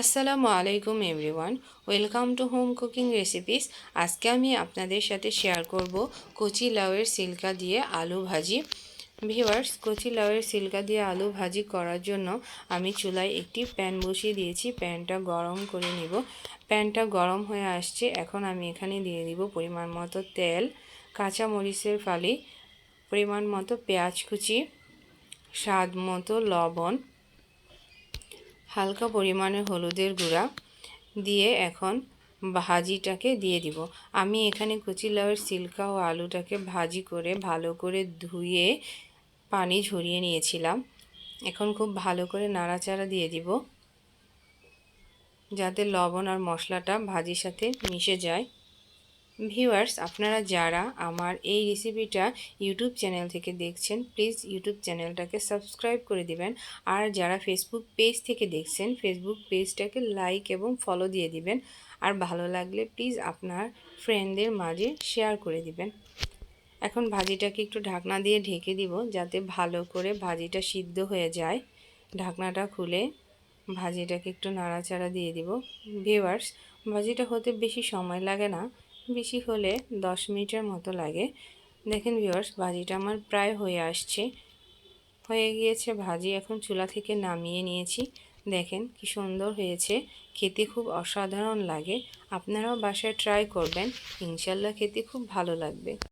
আসসালামু আলাইকুম everyone, welcome to home cooking recipes. আজকে আমি আপনাদের সাথে শেয়ার করব কচি লাউয়ের সিল্কা দিয়ে আলু ভাজি। ভিওয়ার্স কচি লাউয়ের সিল্কা দিয়ে আলু ভাজি করার জন্য আমি চুলায় একটি প্যান বসিয়ে দিয়েছি। প্যানটা গরম করে নিব। প্যানটা গরম হয়ে আসছে। এখন আমি এখানে দিয়ে দিব পরিমাণ মতো তেল কাঁচা মরিচের ফালি, পরিমাণ মতো পেঁয়াজ কুচি, স্বাদ মতো লবণ হালকা পরিমাণে হলুদের গুঁড়া দিয়ে এখন ভাজিটাকে দিয়ে দিব। আমি এখানে কচি লাউয়ের সিল্কা ও আলুটাকে ভাজি করে ভালো করে ধুয়ে পানি ঝরিয়ে নিয়েছিলাম। এখন খুব ভালো করে নাড়াচাড়া দিয়ে দিব, যাতে লবণ আর মশলাটা ভাজির সাথে মিশে যায়। ভিউয়ার্স আপনারা যারা আমার এই রেসিপিটা ইউটিউব চ্যানেল থেকে দেখছেন প্লিজ ইউটিউব চ্যানেলটাকে সাবস্ক্রাইব করে দিবেন। আর যারা ফেসবুক পেজ থেকে দেখছেন ফেসবুক পেজটাকে লাইক এবং ফলো দিয়ে দিবেন। আর ভালো লাগলে প্লিজ আপনার ফ্রেন্ডদের মাঝে শেয়ার করে দিবেন। এখন ভাজিটাকে একটু ঢাকনা দিয়ে ঢেকে দিব, যাতে ভালো করে ভাজিটা সিদ্ধ হয়ে যায়। ঢাকনাটা খুলে ভাজিটাকে একটু নাড়াচাড়া দিয়ে দিব। ভিউয়ার্স ভাজিটা হতে বেশি সময় লাগে না। বেশি হলে দশ মিনিটের মতো লাগে। দেখেন ভিওর্স ভাজিটা আমার প্রায় হয়ে আসছে। হয়ে গিয়েছে ভাজি, এখন চুলা থেকে নামিয়ে নিয়েছি। দেখেন কি সুন্দর হয়েছে। খেতে খুব অসাধারণ লাগে। আপনারাও বাসায় ট্রাই করবেন। ইনশাল্লাহ খেতে খুব ভালো লাগবে।